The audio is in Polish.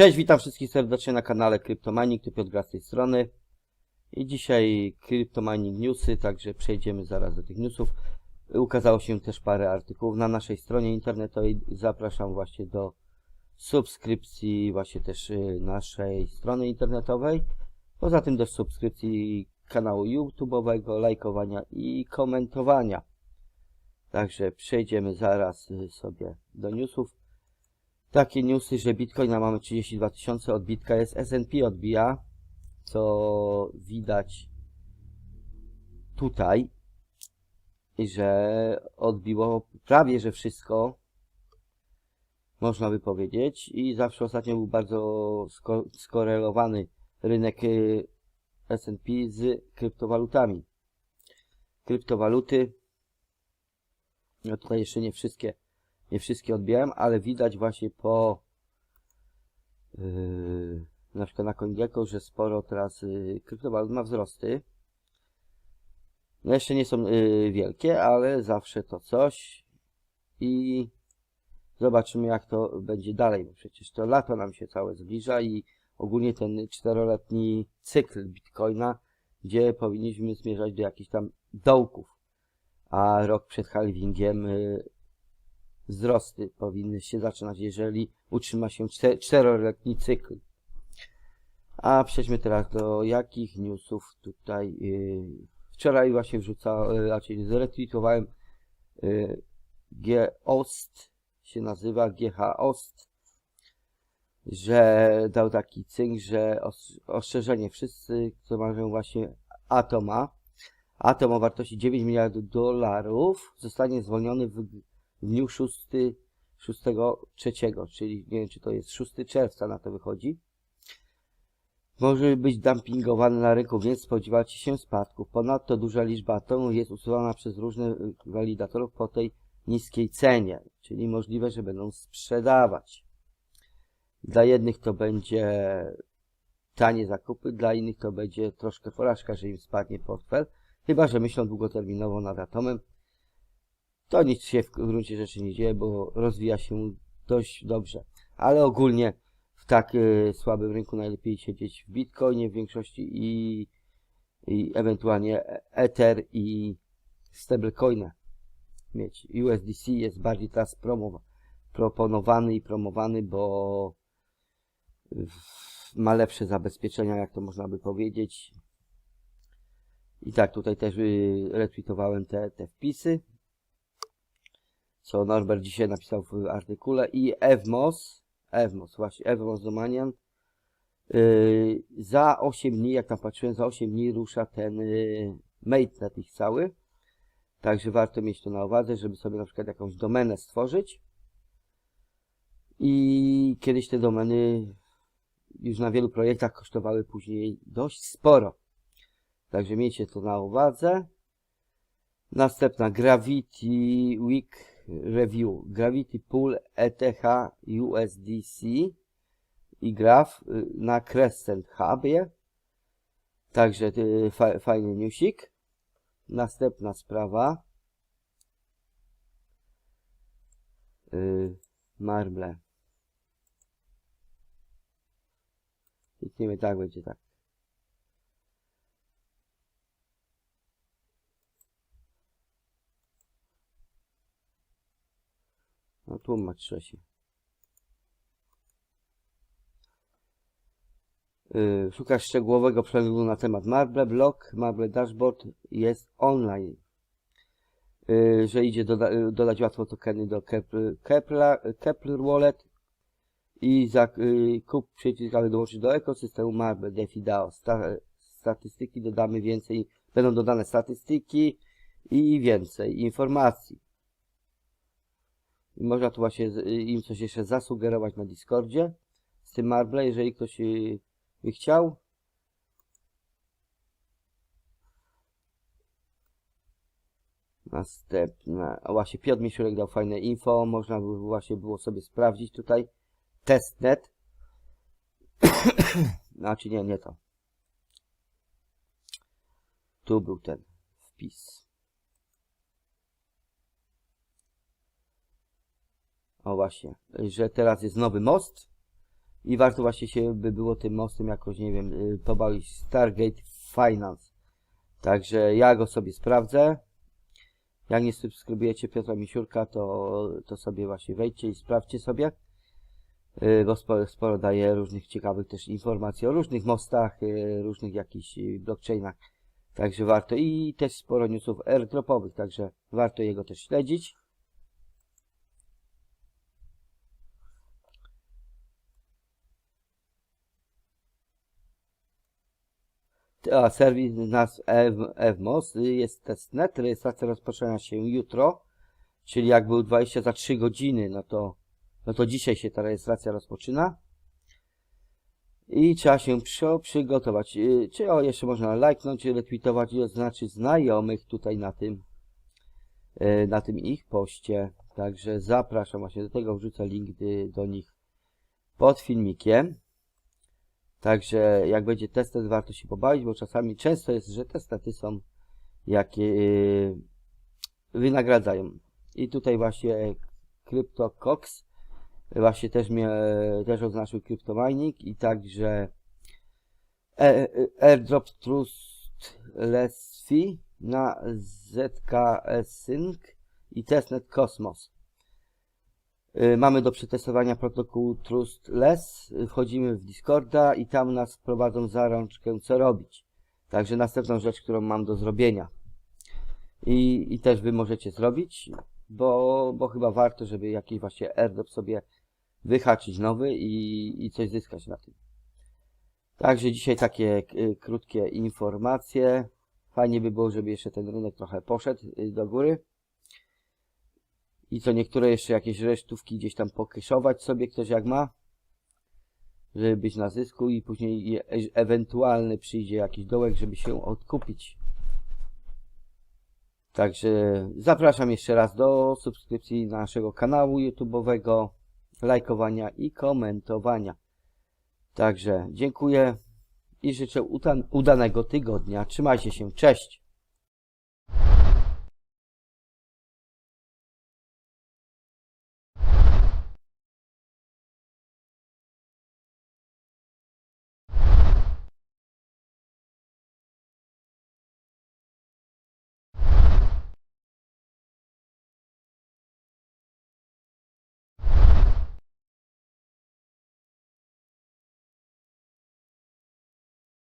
Cześć, witam wszystkich serdecznie na kanale Cryptomining, tu Piotr z tej strony. I dzisiaj Cryptomining Newsy, także przejdziemy zaraz do tych newsów. Ukazało się też parę artykułów na naszej stronie internetowej. Zapraszam właśnie do subskrypcji właśnie też y, naszej strony internetowej. Poza tym do subskrypcji kanału YouTube'owego, lajkowania i komentowania. Także przejdziemy zaraz y, sobie do newsów. Takie newsy, że Bitcoina mamy 32 tysiące, odbitka jest S&P odbija, co widać tutaj, że odbiło prawie, że wszystko, można by powiedzieć, i zawsze ostatnio był bardzo sko skorelowany rynek y, S&P z kryptowalutami. Kryptowaluty, no tutaj jeszcze nie wszystkie nie wszystkie odbieram, ale widać właśnie po yy, na przykład na CoinGecko, że sporo teraz yy, kryptowalut ma wzrosty. No jeszcze nie są yy, wielkie, ale zawsze to coś i zobaczymy jak to będzie dalej, bo przecież to lato nam się całe zbliża i ogólnie ten czteroletni cykl Bitcoina, gdzie powinniśmy zmierzać do jakichś tam dołków, a rok przed halvingiem yy, wzrosty powinny się zaczynać, jeżeli utrzyma się czter- czteroletni cykl. A przejdźmy teraz do jakich newsów tutaj. Yy, wczoraj właśnie wrzucałem, raczej zretweetowałem yy, G-Ost, się nazywa GH Ost, że dał taki cynk, że os- ostrzeżenie wszyscy, co mają właśnie Atoma, Atom o wartości 9 miliardów dolarów zostanie zwolniony w w dniu 6, 6 3, czyli nie wiem czy to jest 6 czerwca na to wychodzi. Może być dumpingowany na rynku, więc spodziewacie się spadków. Ponadto duża liczba atomów jest usuwana przez różnych walidatorów po tej niskiej cenie, czyli możliwe, że będą sprzedawać. Dla jednych to będzie tanie zakupy, dla innych to będzie troszkę porażka, że im spadnie portfel, chyba że myślą długoterminowo nad atomem, to nic się w gruncie rzeczy nie dzieje, bo rozwija się dość dobrze. Ale ogólnie w tak y, słabym rynku najlepiej siedzieć w Bitcoinie w większości i, i ewentualnie Ether i stablecoina mieć. USDC jest bardziej teraz promowa- proponowany i promowany, bo ma lepsze zabezpieczenia, jak to można by powiedzieć. I tak, tutaj też y, retweetowałem te, te wpisy co Norbert dzisiaj napisał w artykule i Evmos, Evmos, właśnie, Evmos Domanian, yy, za 8 dni, jak tam patrzyłem, za 8 dni rusza ten yy, mainnet ich cały, także warto mieć to na uwadze, żeby sobie na przykład jakąś domenę stworzyć. I kiedyś te domeny już na wielu projektach kosztowały później dość sporo, także miejcie to na uwadze. Następna Gravity Week Review. Gravity Pool ETH USDC i graf y, na Crescent Hubie. Także y, fa fajny newsik. Następna sprawa. Yy, marble. Klikniemy tak, będzie tak. Tłumaczę się. Yy, szukasz szczegółowego przeglądu na temat Marble. Blog Marble Dashboard jest online. Yy, że idzie doda yy, dodać łatwo tokeny do Kepler, Kepler, Kepler Wallet i za, yy, kup przycisk, aby dołączyć do ekosystemu Marble DeFi DAO. Sta statystyki dodamy więcej, będą dodane statystyki i więcej informacji. I można tu właśnie z- im coś jeszcze zasugerować na Discordzie z tym Marble, jeżeli ktoś y, by chciał. Następna, a właśnie Piotr Misiurek dał fajne info, można by właśnie było sobie sprawdzić tutaj testnet. znaczy nie, nie to. Tu był ten wpis. O właśnie, że teraz jest nowy most i warto właśnie się by było tym mostem jakoś, nie wiem, y, pobawić Stargate Finance. Także ja go sobie sprawdzę. Jak nie subskrybujecie Piotra Misiurka, to, to sobie właśnie wejdźcie i sprawdźcie sobie. Y, Bo sporo, sporo daje różnych ciekawych też informacji o różnych mostach, y, różnych jakichś blockchainach. Także warto i też sporo newsów airdropowych, także warto jego też śledzić. A serwis nas Ev- Evmos jest testnet. Rejestracja rozpoczyna się jutro, czyli jak był 20 za 3 godziny, no to, no to dzisiaj się ta rejestracja rozpoczyna. I trzeba się przy, przygotować. Y, Czy o, jeszcze można lajknąć, retweetować i oznaczyć znajomych tutaj na tym, y, na tym ich poście. Także zapraszam właśnie do tego, wrzucę link do nich pod filmikiem. Także jak będzie testet, warto się pobawić, bo czasami często jest, że testety są jakie yy, wynagradzają. I tutaj właśnie CryptoCox właśnie też mnie też oznaczył CryptoMining i także e- e- Airdrop Trustless Fee na ZKS Sync i testnet Cosmos. Y, Mamy do przetestowania protokół Trustless, y, wchodzimy w Discorda i tam nas prowadzą za rączkę co robić. Także następną rzecz, którą mam do zrobienia. I, i też wy możecie zrobić, bo, bo chyba warto, żeby jakiś właśnie airdrop sobie wyhaczyć nowy i, i coś zyskać na tym. Także dzisiaj takie y, krótkie informacje. Fajnie by było, żeby jeszcze ten rynek trochę poszedł do góry i co niektóre jeszcze jakieś resztówki gdzieś tam pokyszować sobie ktoś jak ma, żeby być na zysku i później e- ewentualny przyjdzie jakiś dołek, żeby się odkupić. Także zapraszam jeszcze raz do subskrypcji naszego kanału YouTube'owego, lajkowania i komentowania. Także dziękuję i życzę udan- udanego tygodnia. Trzymajcie się, cześć!